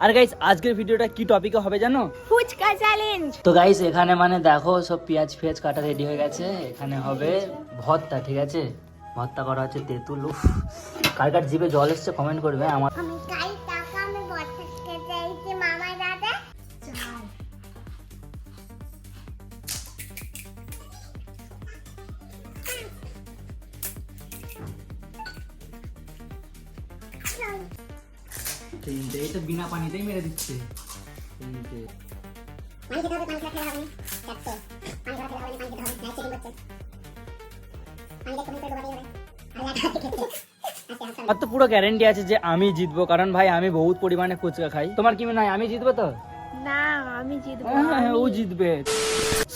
আর guys আজকের ভিডিওটা কি টপিকে হবে জানো? ফুচকা চ্যালেঞ্জ তো গাইস এখানে মানে দেখো সব পেঁয়াজ ফেয়াজ কাটা রেডি হয়ে গেছে। এখানে হবে ভর্তা ঠিক আছে? ভর্তা করা হচ্ছে তেঁতুল উফ। কার কার জিভে জল এসছে কমেন্ট করবে আমার তিনটে এই তো বিনা পানিতেই মেরে দিচ্ছে। তিনটে পানি খেতে হবে পানি খেতে হবে চারটে পানি খেতে হবে পানি খেতে হবে নাইট চেকিং করছে। পানি দেখতে মুখে ডোবাতে হবে আল্লাহ খাতে খেতে আচ্ছা আমার তো পুরো গ্যারেন্টি আছে যে আমি জিতবো কারণ ভাই আমি বহুত পরিমাণে ফুচকা খাই। তোমার কি মনে হয় আমি জিতবো তো? না আমি জিতবো হ্যাঁ, ও জিতবে।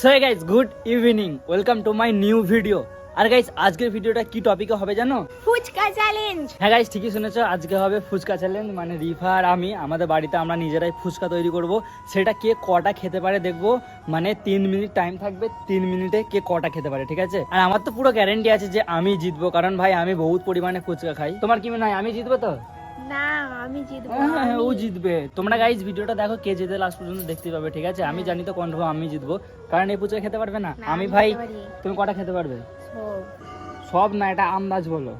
So guys good evening welcome to my new video R guys আজকের ভিডিওটা কি টপিকে হবে জানো? ফুচকা চ্যালেঞ্জ হ্যাঁ গাইস ঠিকই শুনেছো আজকে হবে ফুচকা চ্যালেঞ্জ মানে রিফা আর আমি আমাদের বাড়িতে আমরা নিজেরাই ফুচকা তৈরি করব। সেটা কে কটা খেতে পারে দেখব মানে তিন মিনিট টাইম থাকবে তিন মিনিটে কে কটা খেতে পারে ঠিক আছে? আর আমার তো পুরো গ্যারেন্টি আছে যে আমি জিতবো কারণ ভাই আমি বহুত পরিমাণে ফুচকা খাই। তোমার কি মনে হয় আমি জিতবো তো? না আমি জিতবো হ্যাঁ, ও জিতবে। তোমরা গাইজ ভিডিওটা দেখো কে জিতে লাস্ট পর্যন্ত দেখতে পাবে ঠিক আছে? আমি জানি তো কনফার্ম আমি জিতবো। কারণ এই ফুচকা খেতে পারবে না? আমি ভাই তুমি কটা খেতে পারবে? সব। না এটা আন্দাজ বলো।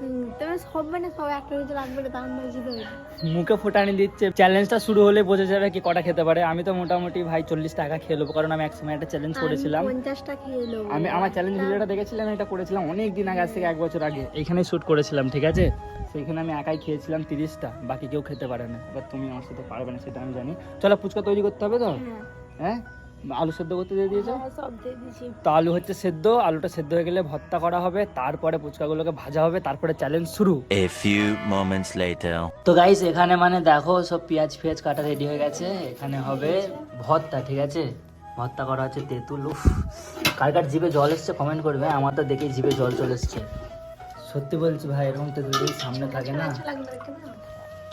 হুম, সব মানে সব একটা কিছু লাগবে না তার মুখে ফোটানি দিচ্ছে। চ্যালেঞ্জটা শুরু হলে বোঝা যাবে কি কটা খেতে পারে। আমি তো মোটামুটি ভাই চল্লিশ টাকা খেয়ে নেব কারণ আমি একসময় একটা চ্যালেঞ্জ করেছিলাম। আমি আমার চ্যালেঞ্জ ভিডিওটা দেখেছিলাম এটা করেছিলাম অনেক দিন আগে আজ থেকে এক বছর আগে। এইখানেই শ্যুট করেছিলাম ঠিক আছে? সেইখানে আমি একাই খেয়েছিলাম তিরিশটা বাকি কেউ খেতে পারে না। এবার তুমি আমার সাথে পারবে না সেটা আমি জানি। চলো ফুচকা তৈরি করতে হবে তো? হ্যাঁ। হ্যাঁ? আলু সেদ্ধ করতে দিয়ে দিয়েছ? হ্যাঁ, সব তো আলু হচ্ছে সেদ্ধ আলুটা সেদ্ধ হয়ে গেলে ভর্তা করা হবে তারপরে ফুচকাগুলোকে ভাজা হবে তারপরে চ্যালেঞ্জ শুরু। A few moments later. তো গাইস এখানে মানে দেখো সব পেঁয়াজ ফেয়াজ কাটা রেডি হয়ে গেছে। এখানে হবে ভর্তা ঠিক আছে? ভর্তা করা হচ্ছে তেঁতুল উফ। কার কার জিভে জল এসছে কমেন্ট করবে আমার তো দেখেই জিভে জল চলে এসছে। সত্যি বলছি ভাই এরকম তেঁতুল যদি সামনে থাকে না।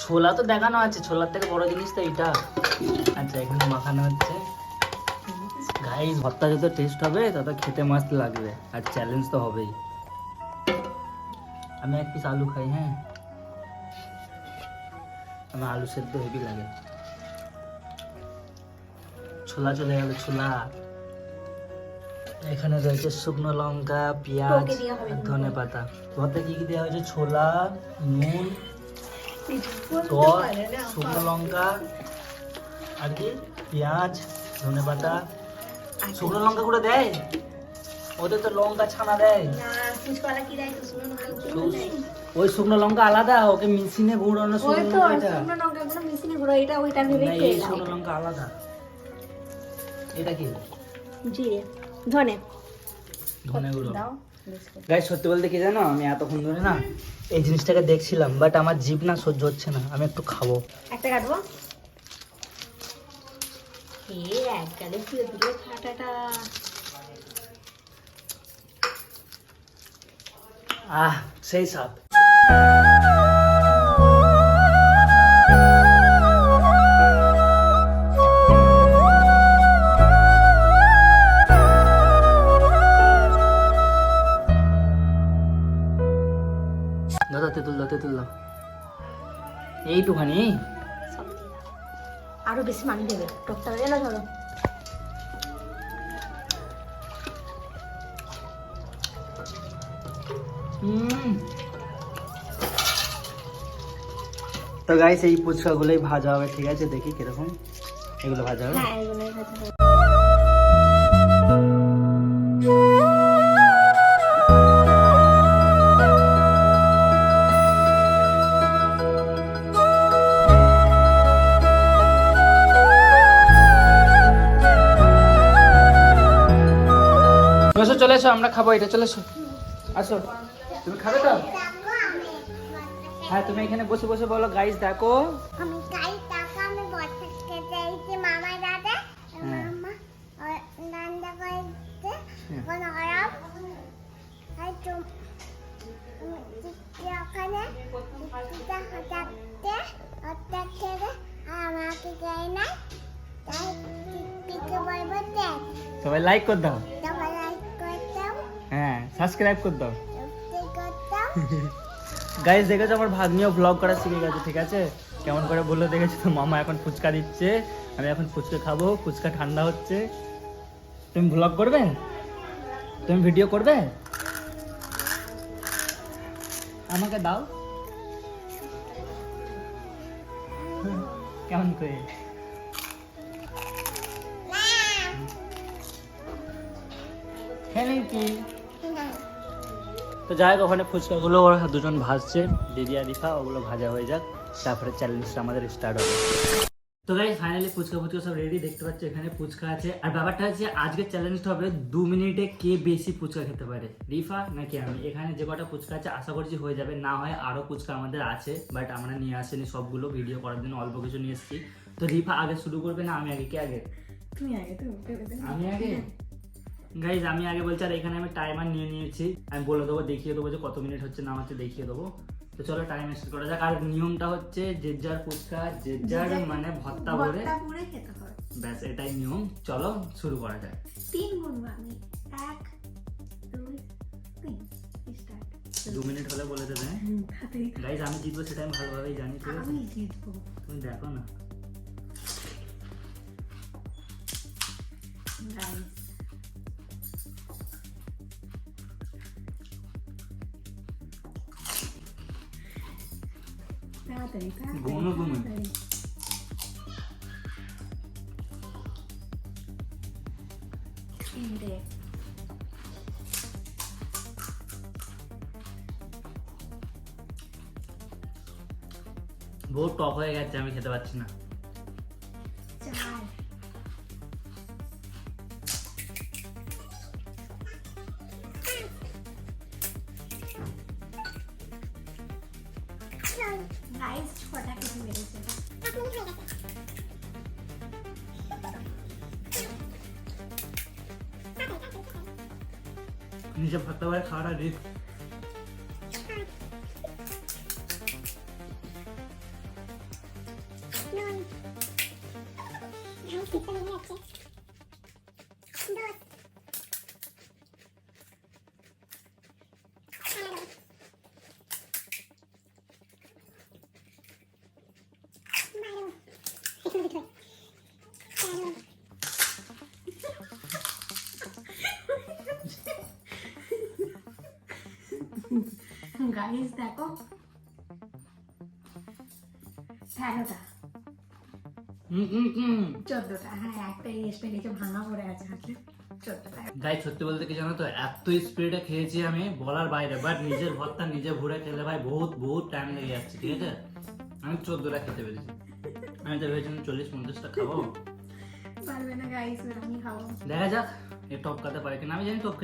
ছোলা তো দেখানো আছে ছোলার থেকে বড় জিনিস তো এটা আচ্ছা এখানে মাখানো হচ্ছে। গাইস ভর্তা যত টেস্ট হবে তত খেতে মস্ত লাগবে। আর চ্যালেঞ্জ তো হবেই। আমি এক পিস আলু খাই হ্যাঁ? আমার আলু সেদ্ধ হেভি লাগে। ছোলা চলে গেল ছোলা। এখানে রয়েছে শুকনো লঙ্কা পেঁয়াজ ধনে পাতা। ভর্তা কি কি দেওয়া হয়েছে? ছোলা নুন টক শুকনো লঙ্কা আর কি? পেঁয়াজ ধনে পাতা। শুকনো লঙ্কা গুঁড়ো দেয় ওদের তো লঙ্কা ছানা দেয়। ওই শুকনো লঙ্কা আলাদা ওকে মেশিনে গুঁড়ানো শুকনো লঙ্কা এটা ওইটা ভেবে এই শুকনো লঙ্কা আলাদা। এটা কি? জিরে ধনে। ধনে গুঁড়ো। দাও গাই সত্যি বলতে কি জানো আমি এতক্ষণ ধরে না এই জিনিসটাকে দেখছিলাম বাট আমার জিভ না সহ্য হচ্ছে না আমি একটু খাব। একটা কাটবো? আহ সেই সাপ দাদা তেঁতুল দাও তেঁতুল দাও। এইটুখানি। আরও বেশি পানি দেবে। টকটা হয়ে ধরো। হুম। তো গাইস এই ফুচকাগুলোই ভাজা হবে ঠিক আছে? দেখি কীরকম। এগুলো ভাজা হবে? হ্যাঁ এগুলোই ভাজা হবে। এসো আমরা খাব এটা চলে এসো আসো। তুমি খাবে তো? হ্যাঁ তুমি এখানে বসে বসে বলো গাইস দেখো। আমি আমি খেতে মামা দাদা। মামা। খারাপ তুমি ওখানে। খেলে আমাকে না তাই টিকিকে বলব সবাই লাইক করে দাও। সাবস্ক্রাইব করে দাও। গাইস দেখেছ আমার ভাগ্নিও ব্লগ করা শিখে গেছে ঠিক আছে? কেমন করে বলল দেখেছি? তো মামা এখন ফুচকা দিচ্ছে আমি এখন ফুচকা খাব ফুচকা ঠান্ডা হচ্ছে। তুমি ব্লগ করবে? তুমি ভিডিও করবে? আমাকে দাও। কেমন করে? খেলেন কি তো যাই হোক ওখানে ফুচকাগুলো ওরা দুজন ভাজছে দিদি আর রিফা ওগুলো ভাজা হয়ে যাক তারপরে চ্যালেঞ্জটা আমাদের স্টার্ট হবে। তো গাই ফাইনালি ফুচকা ফুচকা সব রেডি দেখতে পাচ্ছি এখানে ফুচকা আছে। আর ব্যাপারটা হচ্ছে আজকে চ্যালেঞ্জটা হবে দু মিনিটে কে বেশি ফুচকা খেতে পারে রিফা নাকি আমি? এখানে যে কটা ফুচকা আছে আশা করছি হয়ে যাবে। না হয় আরও ফুচকা আমাদের আছে বাট আমরা নিয়ে আসিনি সবগুলো ভিডিও করার জন্য অল্প কিছু নিয়ে এসেছি। তো রিফা আগে শুরু করবে না আমি আগে? কে আগে? তুমি আগে। আমি আগে? গাইজ আমি আগে বলছি আর এখানে আমি টাইমার নিয়ে নিয়েছি। আমি বলে দেবো দেখিয়ে দেবো যে কত মিনিট হচ্ছে না হচ্ছে দেখিয়ে দেবো। তো চলো টাইম স্টার্ট করা যাক। আর নিয়মটা হচ্ছে যে যার ফুচকা যে যার মানে ভত্তা ভরে খেতে ব্যাস এটাই নিয়ম। চলো শুরু করা যাক। তিন গুনবো আমি এক দুই তিন। দু মিনিট হলে বলে দেবে? গাইজ আমি জিতবো সেটা আমি ভালোভাবেই জানি ঠিক আছে? তুমি দেখো না। বহু টক হয়ে গেছে আমি খেতে পারছি না। নিজে ভর্তা ভরে খাওয়াটা রিস্ক গাইস দেখো। তেরোটা। চোদ্দটা। হ্যাঁ একটা এসটা গেছে ভাঙা পড়ে আছে হাতে গাই সত্যি বলতে কি জানো তো এত স্পিডে খেয়েছি আমি বলার বাইরে। বাট নিজের ভর্তা নিজে খেলে ভাই বহুত বহুত টাইম লেগে যাচ্ছে ঠিক আছে? আমি চোদ্দটা খেতে পেরেছি। আমি তো ভেবেছিলাম চল্লিশ পঞ্চাশটা খাব। পারবে না গাইস আমি খাব। দেখা যাক। এ টপ খেতে পারে কিনা আমি জানি টপ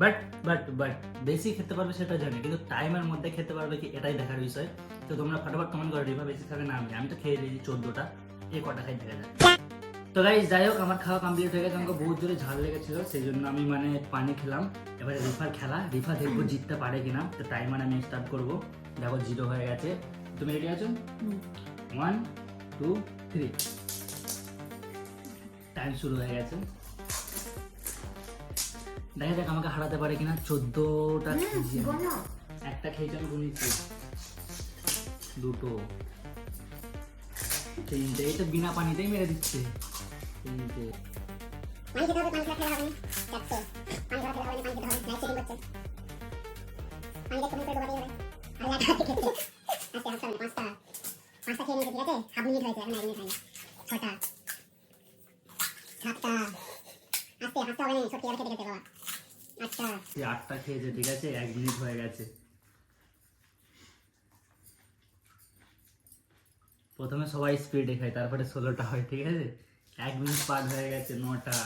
বাট বাট বাট বেশি খেতে পারবে সেটা জানি কিন্তু টাইমের মধ্যে খেতে পারবে কি এটাই দেখার বিষয়। তো তোমরা ফটাফট কমেন্ট করে দিবা বেশি খাবে না আমি। আমি তো খেয়ে দিয়েছি চোদ্দোটা এই কটা খাই দেখা যাক। তো গাইজ যাই হোক আমার খাওয়া কমপ্লিট হয়ে গেছে। আমাকে বহুত জোরে ঝাল লেগেছিল সেই জন্য আমি মানে পানি খেলাম। এবারে রিফার খেলা রিফা দেখব জিততে পারে কিনা। তো টাইমার আমি স্টার্ট করব। দেখো জিরো হয়ে গেছে। তুমি রেডি আছো। ওয়ান টু থ্রি টাইম শুরু হয়ে গেছে। দেখা যাক আমাকে হারাতে পারে কিনা। চোদ্দটা খেয়েছি একটা খেয়েছি আমি গুনেছি। দুটো। তিনটে। তো বিনা পানিতেই মেরে দিচ্ছে। তিনটে। ছটা। সাতটা। আজকে হাসতে হবে না সত্যি আর খেতে খেতে বাবা। আটটা এই আটটা খেয়েছে ঠিক আছে? এক মিনিট হয়ে গেছে। প্রথমে সবাই স্পিডে খায় তারপরে ষোলোটা হয় ঠিক আছে? এক মিনিট পার হয়ে গেছে নটা।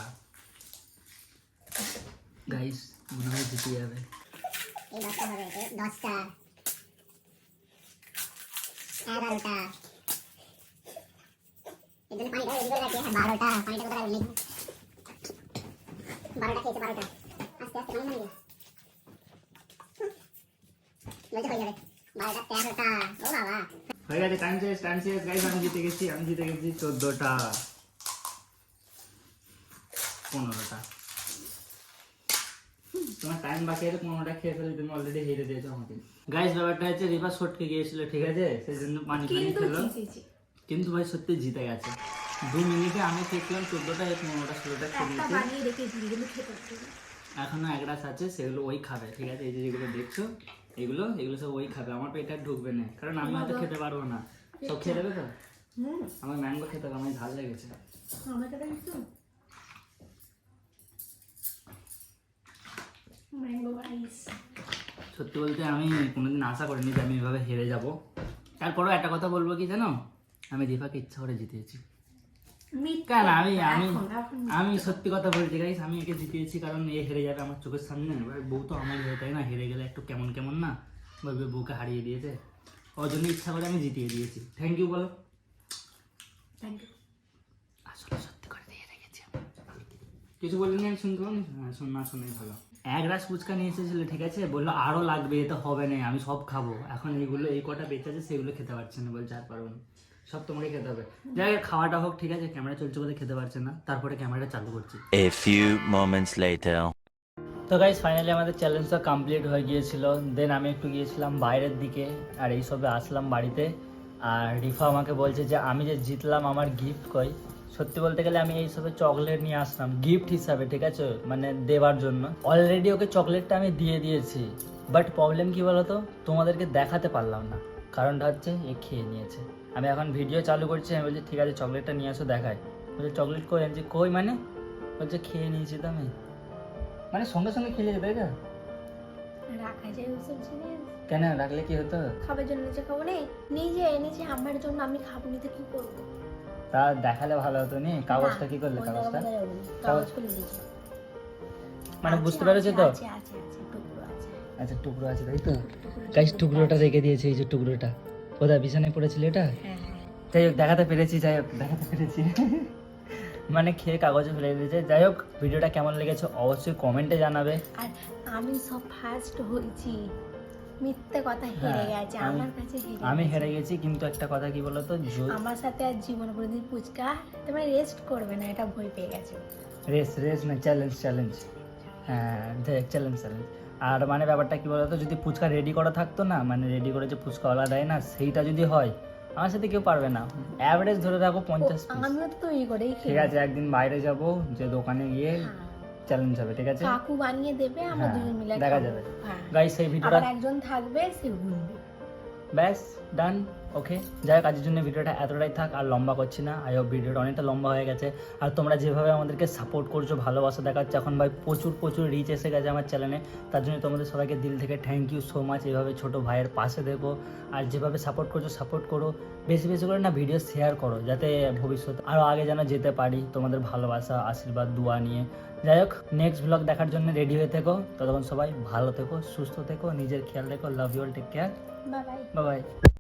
গাইস মনে হয় জিতে যাবে। দশটা এগারোটা হ্যাঁ বারোটা। পানিটা কোথায় বারোটা খেয়েছে বারোটা। আস্তে আস্তে পানি নামিয়ে হয়ে যাবে। বারোটা তেরোটা। ও বাবা। হয়ে গেছে টাইম শেষ টাইম শেষ। গাইস আমি জিতে গেছি আমি জিতে গেছি চোদ্দোটা। পনেরোটা। তোমার টাইম বাকি আছে পনেরোটা খেয়ে ফেলে তুমি অলরেডি হেরে দিয়েছ আমাকে। গাইস ব্যাপারটা হচ্ছে রিভার শটকে গিয়েছিল ঠিক আছে? সেই জন্য পানি পানি কিন্তু খেলো। কিন্তু ভাই সত্যি জিতে গেছে। দু মিনিটে আমি খেয়েছিলাম চোদ্দোটা পনেরোটা ষোলোটা খেয়ে নিয়েছি। এখনও এক রাস আছে সেগুলো ওই খাবে ঠিক আছে? এই যে যেগুলো দেখছ এগুলো এগুলো সব ওই খাবে। আমার পেটে আর ঢুকবে না কারণ আমি হয়তো খেতে পারব না। সব খেয়ে দেবে তো? আমার ম্যাঙ্গো খেতে হবে আমার ঝাল লেগেছে। সত্যি বলতে আমি কোনোদিন আশা করিনি যে আমি এভাবে হেরে যাব। তারপরেও একটা কথা বলব কি জানো? আমি দীপাকে ইচ্ছা করে জিতেছি। আমি আমি আমি সত্যি কথা বলছি গাইস আমি একে জিতিয়েছি কারণ এ হেরে যাবে আমার চোখের সামনে। এবার বউ তো আমার হয়ে তাই না? হেরে গেলে একটু কেমন কেমন না? বলবে বউকে হারিয়ে দিয়েছে। ওর জন্য ইচ্ছা করে আমি জিতিয়ে দিয়েছি। থ্যাংক ইউ বলো। থ্যাংক ইউ আসলে সত্যি করে দিয়ে রেখেছি। কিছু বলিনি আমি শুনতে পাবো হ্যাঁ শোন না শোনাই ভালো। এক রাস ফুচকা নিয়ে এসেছিল ঠিক আছে? বলল আরও লাগবে এ তো হবে না আমি সব খাব। এখন এইগুলো এই কটা বেঁচে আছে সেগুলো খেতে পারছে না। বলছে আর পারব না। সব তোমাকে খেতে হবে। যাই হোক, খাওয়াটা হোক ঠিক আছে ক্যামেরা চলছে বলে খেতে পারছে না। তারপরে ক্যামেরাটা চালু করছি। A few moments later. তো গাইজ ফাইনালি আমাদের চ্যালেঞ্জটা কমপ্লিট হয়ে গিয়েছিল। দেন আমি একটু গিয়েছিলাম বাইরের দিকে আর এই সবে আসলাম বাড়িতে। আর রিফা আমাকে বলছে যে আমি যে জিতলাম আমার গিফট কই? সত্যি বলতে গেলে আমি এই সবে চকলেট নিয়ে আসলাম গিফট হিসাবে ঠিক আছে? মানে দেওয়ার জন্য। অলরেডি ওকে চকলেটটা আমি দিয়ে দিয়েছি। বাট প্রবলেম কি বলতো? তোমাদেরকে দেখাতে পারলাম না। কারণটা হচ্ছে এ খেয়ে নিয়েছে। আমি এখন ভিডিও চালু করছি আমি বলছি ঠিক আছে চকলেটটা নিয়ে আসো দেখায় বলছে চকলেট কই? আমি কই মানে? বলছে খেয়ে নিয়েছি তো আমি। মানে সঙ্গে সঙ্গে খেলে যেতে তাই তো? রাখা যায় ওসব জিনিস। কেন? রাখলে কি হতো? খাবার জন্য নিজে খাব নিজে এনেছে আমার জন্য আমি খাব নিতে কি করব? তা দেখালে ভালো হতো নি? কাগজটা কি করলে কাগজটা। কাগজ খুলে দিয়েছি। মানে বুঝতে পেরেছ তো? আচ্ছা টুকরো আছে তাই তো? গাইস টুকরোটা রেখে দিয়েছে এই যে টুকরোটা। কোথায় বিছানায় পড়েছিল এটা? হ্যাঁ হ্যাঁ। যাই হোক দেখাতে পেরেছি যাই হোক দেখাতে পেরেছি। মানে খেয়ে কাগজে ফেলে দিয়েছে। যাই হোক ভিডিওটা কেমন লেগেছে অবশ্যই কমেন্টে জানাবে। আর আমি সব ফার্স্ট হয়েছি। মিথ্যে কথা হেরে হ্যাঁ, গেছে আমার কাছে হেরে আমি হেরে গেছি কিন্তু একটা কথা কি বলতো? আমার সাথে আর জীবন কোনোদিন ফুচকা তোমার রেস্ট করবে না এটা ভয় পেয়ে গেছে। রেস রেস না চ্যালেঞ্জ চ্যালেঞ্জ হ্যাঁ চ্যালেঞ্জ চ্যালেঞ্জ আর মানে ব্যাপারটা কী বলতো যদি ফুচকা রেডি করা থাকতো না মানে রেডি করে যে ফুচকাওয়ালা দেয় না সেইটা যদি হয় আমার সাথে কেউ পারবে না। অ্যাভারেজ ধরে রাখো পঞ্চাশ piece। আমিও তো তৈরি করেই ঠিক আছে একদিন বাইরে যাব যে দোকানে গিয়ে চ্যালেঞ্জ হবে ঠিক আছে? কাকু বানিয়ে দেবে আমরা হ্যাঁ, দুজন মিলে দেখা যাবে। হ্যাঁ। গাইস এই ভিডিওটা একজন থাকবে সে ব্যাস ডান ওকে যাই হোক আজকের জন্য ভিডিওটা এতটাই থাক আর লম্বা করছি না। আই হোপ ভিডিওটা অনেকটা লম্বা হয়ে গেছে। আর তোমরা যেভাবে আমাদেরকে সাপোর্ট করছ ভালোবাসা দেখাচ্ছে এখন ভাই প্রচুর প্রচুর রিচ এসে গেছে আমার চ্যানেলে তার জন্য তোমাদের সবাইকে দিল থেকে থ্যাংক ইউ সো মাচ এইভাবে ছোট ভাইয়ের পাশে দেবো আর যেভাবে সাপোর্ট করছ সাপোর্ট করো। বেশি বেশি করে না ভিডিও শেয়ার করো যাতে ভবিষ্যতে আরও আগে যেন যেতে পারি তোমাদের ভালোবাসা আশীর্বাদ দোয়া নিয়ে। যাই হোক নেক্সট ব্লগ দেখার জন্য রেডি হয়ে থেকো। ততক্ষণ সবাই ভালো থেকো সুস্থ থেকো নিজের খেয়াল রেখো। Love you all take care bye bye bye